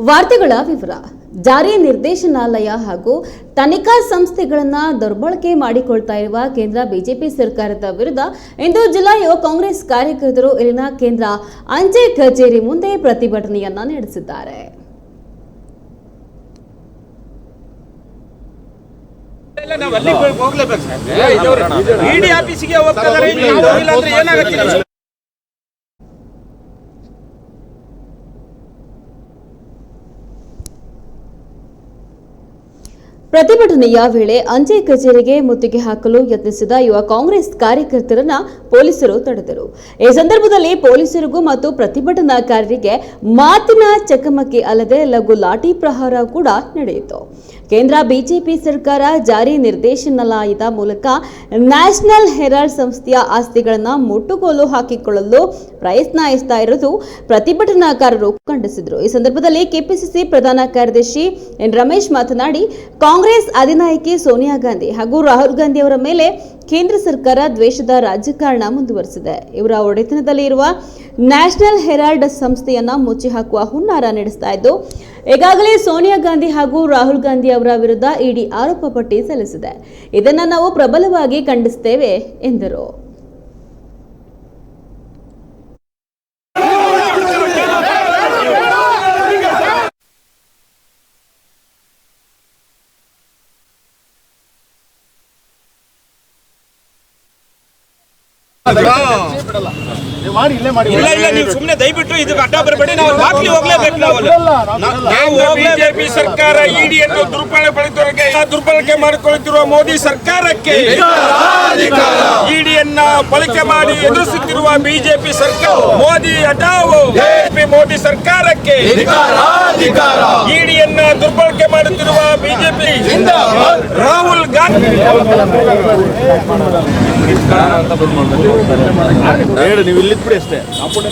ವಾರ್ತೆಗಳ ವಿವರ. ಜಾರಿ ನಿರ್ದೇಶನಾಲಯ ಹಾಗೂ ತನಿಖಾ ಸಂಸ್ಥೆಗಳನ್ನ ದುರ್ಬಳಕೆ ಮಾಡಿಕೊಳ್ತಾ ಇರುವ ಕೇಂದ್ರ ಬಿಜೆಪಿ ಸರ್ಕಾರದ ವಿರುದ್ಧ ಇಂದು ಜಿಲ್ಲಾ ಯುವ ಕಾಂಗ್ರೆಸ್ ಕಾರ್ಯಕರ್ತರು ಇಲ್ಲಿನ ಕೇಂದ್ರ ಅಂಚೆ ಕಚೇರಿ ಮುಂದೆ ಪ್ರತಿಭಟನೆಯನ್ನ ನಡೆಸಿದ್ದಾರೆ. ಹೋಗ್ಲೇಬೇಕು ಸರ್ ಇಡಿ ಆಫೀಸಿಗೆ ಹೋಗ್ತಾ ಇದಾರೆ ಇಲ್ಲಿ ನಾವು ಹೋಗಿಲ್ಲ ಅಂದ್ರೆ ಏನಾಗುತ್ತೆ ಪ್ರತಿಭಟನೆಯ ವೇಳೆ ಅಂಚೆ ಕಚೇರಿಗೆ ಮುತ್ತಿಗೆ ಹಾಕಲು ಯತ್ನಿಸಿದ ಯುವ ಕಾಂಗ್ರೆಸ್ ಕಾರ್ಯಕರ್ತರನ್ನ ಪೊಲೀಸರು ತಡೆದರು. ಈ ಸಂದರ್ಭದಲ್ಲಿ ಪೊಲೀಸರಿಗೂ ಮತ್ತು ಪ್ರತಿಭಟನಾಕಾರರಿಗೆ ಮಾತಿನ ಚಕಮಕಿ ಅಲ್ಲದೆ ಲಘು ಲಾಠಿ ಪ್ರಹಾರ ಕೂಡ ನಡೆಯಿತು. ಕೇಂದ್ರ ಬಿಜೆಪಿ ಸರ್ಕಾರ ಜಾರಿ ನಿರ್ದೇಶನಾಲಯದ ಮೂಲಕ ನ್ಯಾಷನಲ್ ಹೆರಾಲ್ಡ್ ಸಂಸ್ಥೆಯ ಆಸ್ತಿಗಳನ್ನ ಮುಟ್ಟುಗೋಲು ಹಾಕಿಕೊಳ್ಳಲು ಪ್ರಯತ್ನಿಸ್ತಾ ಇರುವುದು ಪ್ರತಿಭಟನಾಕಾರರು ಖಂಡಿಸಿದರು. ಈ ಸಂದರ್ಭದಲ್ಲಿ ಕೆಪಿಸಿಸಿ ಪ್ರಧಾನ ಕಾರ್ಯದರ್ಶಿ ಎನ್ ರಮೇಶ್ ಮಾತನಾಡಿ, ಕಾಂಗ್ರೆಸ್ ಅಧಿನಾಯಕಿ ಸೋನಿಯಾ ಗಾಂಧಿ ಹಾಗೂ ರಾಹುಲ್ ಗಾಂಧಿ ಅವರ ಮೇಲೆ ಕೇಂದ್ರ ಸರ್ಕಾರ ದ್ವೇಷದ ರಾಜಕಾರಣ ಮುಂದುವರೆಸಿದೆ. ಇವರ ಒಡೆತನದಲ್ಲಿ ಇರುವ ನ್ಯಾಷನಲ್ ಹೆರಾಲ್ಡ್ ಸಂಸ್ಥೆಯನ್ನ ಮುಚ್ಚಿ ಹಾಕುವ ಹುನ್ನಾರ ನಡೆಸ್ತಾ ಇದ್ದು, ಈಗಾಗಲೇ ಸೋನಿಯಾ ಗಾಂಧಿ ಹಾಗೂ ರಾಹುಲ್ ಗಾಂಧಿ ಅವರ ವಿರುದ್ಧ ಇಡಿ ಆರೋಪ ಪಟ್ಟಿ ಸಲ್ಲಿಸಿದೆ. ಇದನ್ನ ನಾವು ಪ್ರಬಲವಾಗಿ ಖಂಡಿಸ್ತೇವೆ, ಎಂದರು ನೀವು ಮಾಡಿ ಇಲ್ಲೇ ಮಾಡಿ ಇಲ್ಲ ಇಲ್ಲ ನೀವು ಸುಮ್ಮನೆ ದಯವಿಟ್ಟು ಇದು ಅಡ್ಡ ಬರಬೇಡಿ. ನಾವು ಬಾಕ್ಲಿ ಹೋಗ್ಲೇಬೇಕು ನಾವು. ನಾವು ಬಿಜೆಪಿ ಸರ್ಕಾರ ಇಡಿಯನ್ನು ದುರ್ಬಳಕೆ ಪಡೆದವರಿಗೆ ದುರ್ಬಳಕೆ ಮಾಡಿಕೊಳ್ಳುತ್ತಿರುವ ಮೋದಿ ಸರ್ಕಾರಕ್ಕೆ ಇಡಿಯನ್ನ ಬಳಕೆ ಮಾಡಿ ಎದುರಿಸುತ್ತಿರುವ ಬಿಜೆಪಿ ಸರ್ಕಾರ ಮೋದಿ ಹಟಾವು ಬಿಜೆಪಿ ಮೋದಿ ಸರ್ಕಾರಕ್ಕೆ ಇಡಿಯನ್ನ ದುರ್ಬಳಕೆ ಮಾಡುತ್ತಿರುವ ಬಿಜೆಪಿ. ರಾಹುಲ್ ಗಾಂಧಿ. ಹೇಳಿ ನೀವು ಇಲ್ಲಿ ಬಿಡಿ ಅಷ್ಟೇ.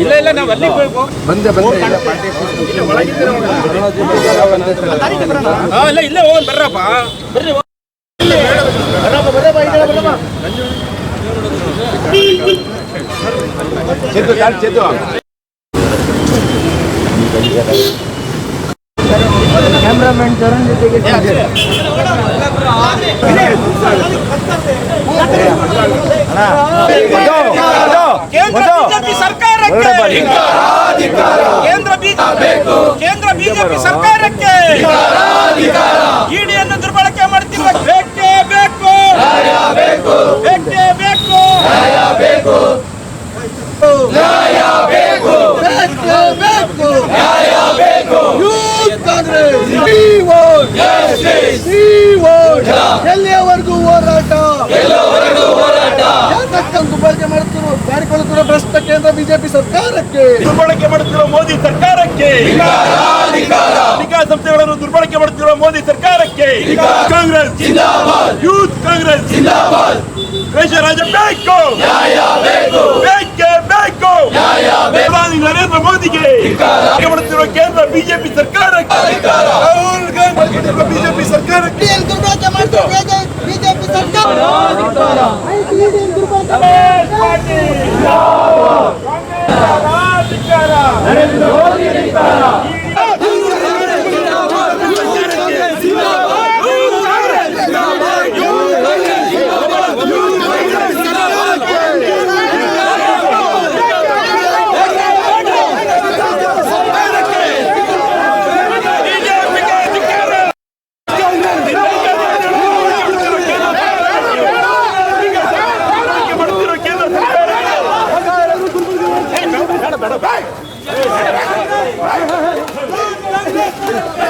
ಇಲ್ಲ ಇಲ್ಲ ನಾವು ಅಲ್ಲಿ ಹೋಗ್- ಬಂದೆ ಬಂದೆ. ಇಲ್ಲ ಇಲ್ಲೇ ಹೋಗೋಣ ಬರ್ರಪ್ಪ. ಬರ್ರಿ ಚೆದ್ದು ಯಾರು ಚೆದ್ದು ಕೇಂದ್ರ ಬಿಜೆಪಿ ಸರ್ಕಾರಕ್ಕೆ ಕೇಂದ್ರ ಬಿಜೆಪಿ ಕೇಂದ್ರ ಬಿಜೆಪಿ ಸರ್ಕಾರಕ್ಕೆ ಇಡಿಯನ್ನು ದುರ್ಬಳಕೆ ಮಾಡ್ತಿರುವ ಬೇಕೇ ಬೇಕು ಬೇಕೇ ಬೇಕು ಎಲ್ಲಿಯವರೆಗೂ ಹೋರಾಟ? ಯಾತಕ್ಕಂದು ಬಳಕೆ ಮಾಡುತ್ತಿರುವ ಮಾಡಿಕೊಳ್ಳುತ್ತಿರುವ ಭ್ರಷ್ಟ ಕೇಂದ್ರ ಬಿಜೆಪಿ ಸರ್ಕಾರಕ್ಕೆ? ದುರ್ಬಳಕೆ ಮಾಡುತ್ತಿರುವ ಮೋದಿ ಸರ್ಕಾರಕ್ಕೆ? ನಿಗಾ ಸಂಸ್ಥೆಗಳನ್ನು ದುರ್ಬಳಕೆ ಮಾಡುತ್ತಿರುವ ಮೋದಿ ಸರ್ಕಾರಕ್ಕೆ? ಕಾಂಗ್ರೆಸ್. Youth Congress. ದೇಶ ರಾಜ ಬೇಕು. ಬೇಕೇ. ಬೇಕು ಪ್ರಧಾನಿ ನರೇಂದ್ರ ಮೋದಿಗೆ. ಮಾಡುತ್ತಿರುವ ಕೇಂದ್ರ ಬಿಜೆಪಿ ಸರ್ಕಾರಕ್ಕೆ ರಾಹುಲ್ ಗಾಂಧಿ ಬಿಜೆಪಿ ಸರ್ಕಾರ. ಬಿಜೆಪಿ ಸರ್ಕಾರ. Yeah.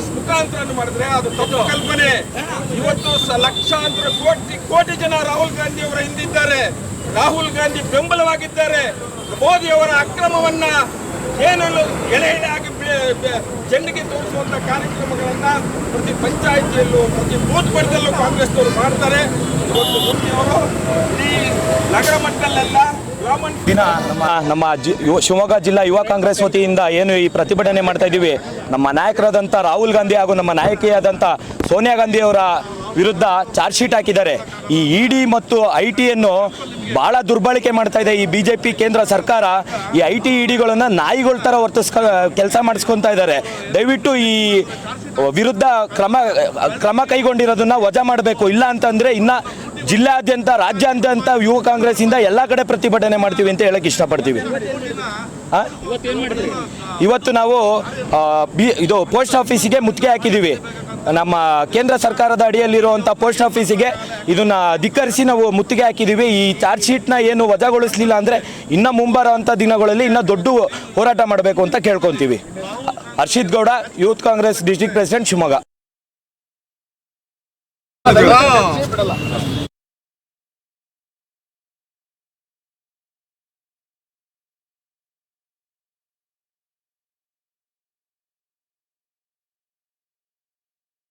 ಎಸ್ ಮುಖಾಂತರ ಮಾಡಿದ್ರೆ ಅದು ತಪ್ಪು ಕಲ್ಪನೆ. ಇವತ್ತು ಲಕ್ಷಾಂತರ ಕೋಟಿ ಕೋಟಿ ಜನ ರಾಹುಲ್ ಗಾಂಧಿ ಅವರ ಹಿಂದಿದ್ದಾರೆ. ರಾಹುಲ್ ಗಾಂಧಿ ಬೆಂಬಲವಾಗಿದ್ದಾರೆ. ಮೋದಿ ಅವರ ಅಕ್ರಮವನ್ನ ಏನಲ್ಲ ಎಳೆ ಎಳೆಯಾಗಿ ಜನರಿಗೆ ತೋರಿಸುವಂತ ಕಾರ್ಯಕ್ರಮಗಳನ್ನ ಪ್ರತಿ ಪಂಚಾಯಿತಿಯಲ್ಲೂ ಪ್ರತಿ ಬೂತ್ ಮಟ್ಟದಲ್ಲೂ ಕಾಂಗ್ರೆಸ್ನವರು ಮಾಡ್ತಾರೆ. ಇವತ್ತು ಮೋದಿ ಅವರು ಇಡೀ ನಗರ ಮಟ್ಟದಲ್ಲೆಲ್ಲ ದಿನ ನಮ್ಮ ನಮ್ಮ ಶಿವಮೊಗ್ಗ ಜಿಲ್ಲಾ ಯುವ ಕಾಂಗ್ರೆಸ್ ವತಿಯಿಂದ ಏನು ಈ ಪ್ರತಿಭಟನೆ ಮಾಡ್ತಾ ಇದ್ದೀವಿ. ನಮ್ಮ ನಾಯಕರಾದಂಥ ರಾಹುಲ್ ಗಾಂಧಿ ಹಾಗೂ ನಮ್ಮ ನಾಯಕಿಯಾದಂಥ ಸೋನಿಯಾ ಗಾಂಧಿ ಅವರ ವಿರುದ್ಧ ಚಾರ್ಜ್ ಶೀಟ್ ಹಾಕಿದ್ದಾರೆ. ಈ ಇ ಡಿ ಮತ್ತು ಐ ಟಿಯನ್ನು ಭಾಳ ದುರ್ಬಳಕೆ ಮಾಡ್ತಾ ಇದೆ ಈ ಬಿ ಜೆ ಪಿ ಕೇಂದ್ರ ಸರ್ಕಾರ. ಈ ಐ ಟಿ ಇ ಡಿಗಳನ್ನು ನಾಯಿಗಳ ಥರ ವರ್ತಿಸ್ಕ ಕೆಲಸ ಮಾಡಿಸ್ಕೊತಾ ಇದ್ದಾರೆ. ದಯವಿಟ್ಟು ಈ ವಿರುದ್ಧ ಕ್ರಮ ಕ್ರಮ ಕೈಗೊಂಡಿರೋದನ್ನ ವಜಾ ಮಾಡಬೇಕು. ಇಲ್ಲ ಅಂತಂದರೆ ಇನ್ನು ಜಿಲ್ಲಾದ್ಯಂತ, ರಾಜ್ಯಾದ್ಯಂತ, ಯುವ ಕಾಂಗ್ರೆಸ್ಸಿಂದ ಎಲ್ಲ ಕಡೆ ಪ್ರತಿಭಟನೆ ಮಾಡ್ತೀವಿ ಅಂತ ಹೇಳಕ್ಕೆ ಇಷ್ಟಪಡ್ತೀವಿ? ಇವತ್ತು ನಾವು ಬಿ, ಇದು ಪೋಸ್ಟ್ ಆಫೀಸಿಗೆ ಮುತ್ತಿಗೆ ಹಾಕಿದ್ದೀವಿ ನಮ್ಮ ಕೇಂದ್ರ ಸರ್ಕಾರದ ಅಡಿಯಲ್ಲಿರುವಂಥ ಪೋಸ್ಟ್ ಆಫೀಸಿಗೆ ಇದನ್ನ ಧಿಕ್ಕರಿಸಿ ನಾವು ಮುತ್ತಿಗೆ ಹಾಕಿದ್ದೀವಿ ಈ ಚಾರ್ಜ್ ಶೀಟ್ನ ಏನು ವಜಾಗೊಳಿಸಲಿಲ್ಲ ಅಂದರೆ ಇನ್ನು ಮುಂಬರುವಂಥ ದಿನಗಳಲ್ಲಿ ಇನ್ನೂ ದೊಡ್ಡ ಹೋರಾಟ ಮಾಡಬೇಕು ಅಂತ ಕೇಳ್ಕೊತೀವಿ. Harshith Gowda, youth Congress district president Shivamogga.